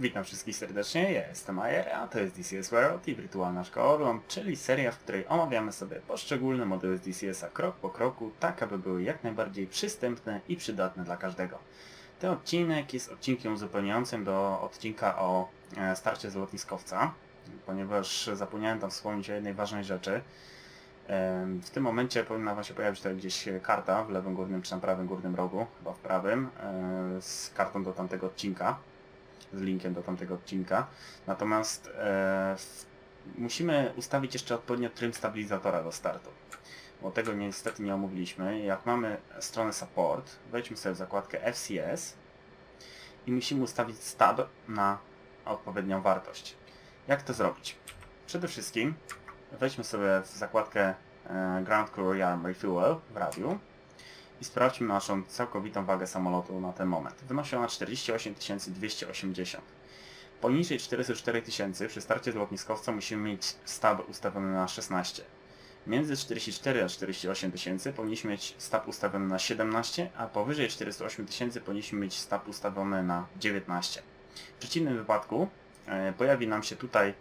Witam wszystkich serdecznie, ja jestem Ayer, a to jest DCS World i Wirtualna Szkoła Ogląd, czyli seria, w której omawiamy sobie poszczególne modele z DCS-a krok po kroku, tak aby były jak najbardziej przystępne i przydatne dla każdego. Ten odcinek jest odcinkiem uzupełniającym do odcinka o e, starcie z lotniskowca, ponieważ zapomniałem tam wspomnieć o jednej ważnej rzeczy. W tym momencie powinna Wam się pojawić tutaj gdzieś karta w lewym górnym czy na prawym górnym rogu, chyba w prawym, e, z kartą do tamtego odcinka z linkiem do tamtego odcinka. Natomiast e, musimy ustawić jeszcze odpowiednio tryb stabilizatora do startu. Bo tego niestety nie omówiliśmy. Jak mamy stronę support, wejdźmy sobie w zakładkę FCS i musimy ustawić stab na odpowiednią wartość. Jak to zrobić? Przede wszystkim wejdźmy sobie w zakładkę e, Ground Crew Arm Refuel w radiu i sprawdźmy naszą całkowitą wagę samolotu na ten moment. Wynosi ona 48 280. Poniżej 404 tysięcy przy starcie z lotniskowca musimy mieć stab ustawiony na 16. Między 44 a 48 tysięcy powinniśmy mieć stab ustawiony na 17, a powyżej 408 tysięcy powinniśmy mieć stab ustawiony na 19. W przeciwnym wypadku e, pojawi nam się tutaj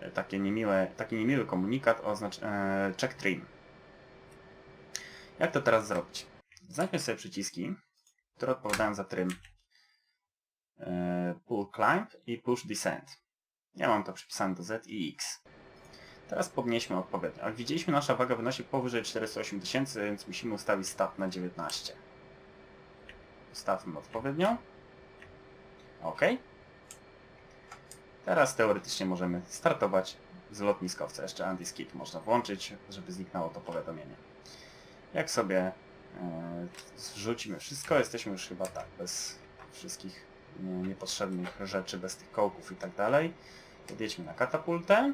e, takie niemiłe, taki niemiły komunikat o znacz- e, check trim. Jak to teraz zrobić? Znajdźmy sobie przyciski, które odpowiadają za trym e, Pull Climb i Push Descent. Ja mam to przypisane do Z i X. Teraz podnieśmy odpowiednio. Jak widzieliśmy, nasza waga wynosi powyżej 408 tysięcy, więc musimy ustawić start na 19. Ustawmy odpowiednio. OK. Teraz teoretycznie możemy startować z lotniskowca. Jeszcze anti-skip można włączyć, żeby zniknęło to powiadomienie. Jak sobie e, zrzucimy wszystko, jesteśmy już chyba tak, bez wszystkich nie, niepotrzebnych rzeczy, bez tych kołków i tak dalej. Podjedźmy na katapultę.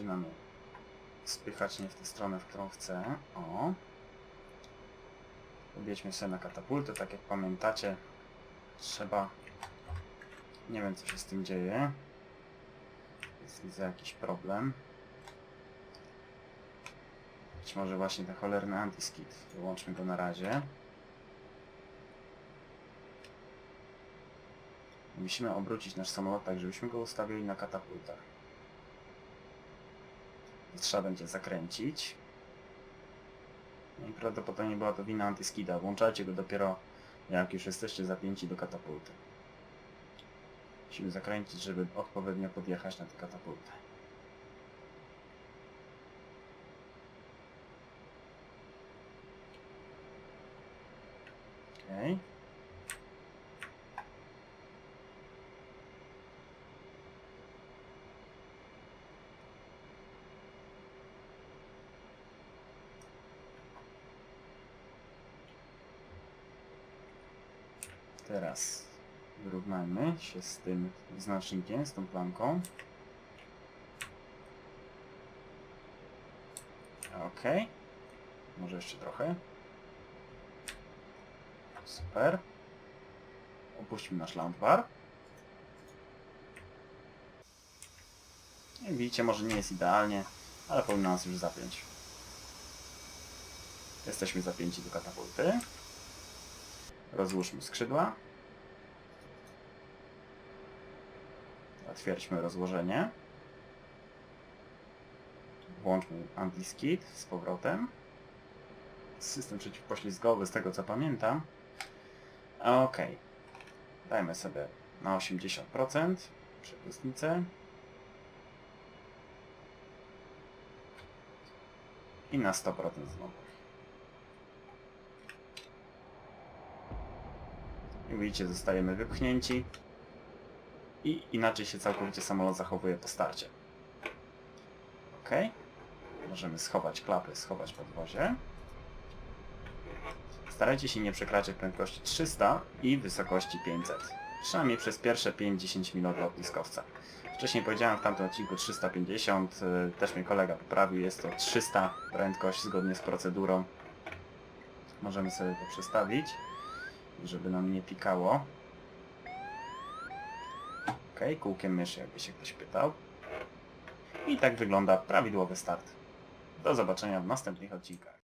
Zaczynamy spychać nie w tę stronę, w którą chcę. O. Podjedźmy sobie na katapultę, tak jak pamiętacie, trzeba nie wiem co się z tym dzieje. Jest widzę jakiś problem. Być może właśnie ten cholerny antiskit. Wyłączmy go na razie. Musimy obrócić nasz samolot tak, żebyśmy go ustawili na katapultach. Trzeba będzie zakręcić. I prawdopodobnie była to wina antyskida. Włączajcie go dopiero jak już jesteście zapięci do katapulty. Musimy zakręcić, żeby odpowiednio podjechać na tę katapultę. Okej. Teraz wyrównajmy się z tym znacznikiem, z tą planką. Ok. Może jeszcze trochę. Super. Opuśćmy nasz bar. Jak widzicie, może nie jest idealnie, ale powinno nas już zapiąć. Jesteśmy zapięci do katapulty. Rozłóżmy skrzydła. Otwierzmy rozłożenie. Włączmy anti-skid z powrotem. System przeciwpoślizgowy z tego co pamiętam. Ok. Dajmy sobie na 80% przepustnicę. I na 100% znowu. I widzicie, zostajemy wypchnięci i inaczej się całkowicie samolot zachowuje po starcie. Ok. Możemy schować klapy, schować podwozie. Starajcie się nie przekraczać prędkości 300 i wysokości 500. Przynajmniej przez pierwsze 5-10 minut lotniskowca. Wcześniej powiedziałem w tamtym odcinku 350, y, też mnie kolega poprawił, jest to 300 prędkość zgodnie z procedurą. Możemy sobie to przestawić, żeby nam nie pikało. Ok, kółkiem myszy, jakby się ktoś pytał. I tak wygląda prawidłowy start. Do zobaczenia w następnych odcinkach.